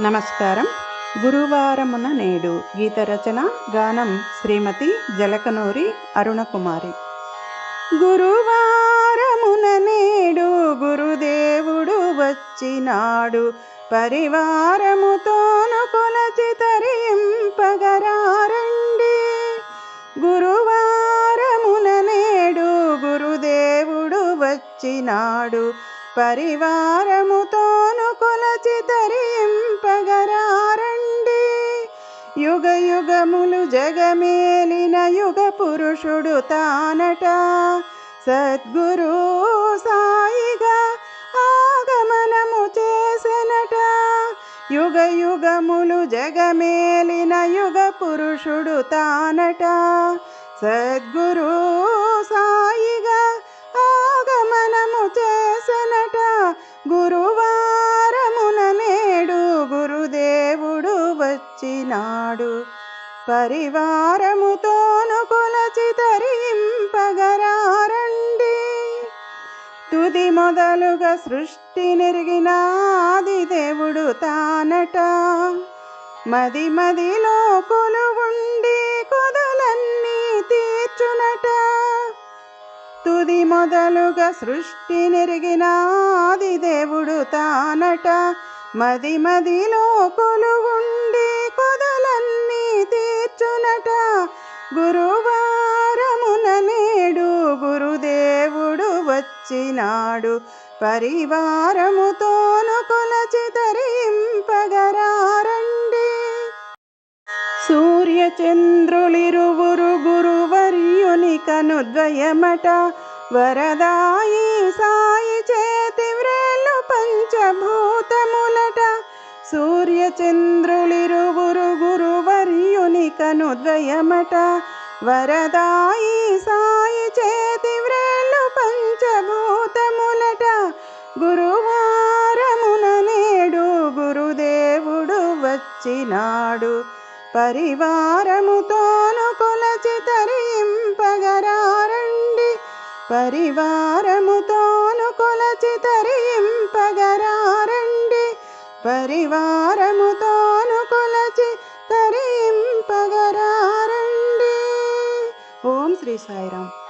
నమస్కారం. గురువారమున నేడు గీత రచన గానం శ్రీమతి జలకనూరి అరుణకుమారి. గురువారమున నేడు గురుదేవుడు వచ్చినాడు. పరివారముతోను కొలచి తరింపగరారండి. గురువారమున నేడు గురుదేవుడు వచ్చినాడు. పరివారముతోను కొలచి తరింపగరారండి యుగ యుగములు జగమేలిన యుగ పురుషుడు తానట. సద్గురు సాయిగా ఆగమనము చేసెనట. యుగ యుగములు జగమేలిన యుగ పురుషుడు తానట. సద్గురు వచ్చినాడు పరివారముతోను కొలచి తరింపగరారండి. తుది మొదలుగా సృష్టి నెరిగిన ఆది దేవుడు తానట. మది మదిలో కొలువుండి కొదలన్నీ తీర్చునట. తుది మొదలుగా సృష్టి నెరిగిన ఆది దేవుడు తానట. మది మదిలో కొలువుండి వచ్చినాడు పరివారముతోను కొలచి తరింపగరారండి సూర్యచంద్రులిరువురు గురువర్యుని కనుద్వయమట వరదాయి సాయి చేతి వ్రేళ్ళు పంచభూతములట. సూర్యచంద్రులిరువురు గురువర్యుని కనుద్వయమట వరదాయి సాయి గురువారమున నేడు గురుదేవుడు వచ్చినాడు. పరివారముతోను కొలచి తరింపగరారండి. పరివారముతోను కొలచి తరింపగరారండి. పరివారముతోను కొలచి తరింపగరారండి. ఓం శ్రీ సాయిరామ్.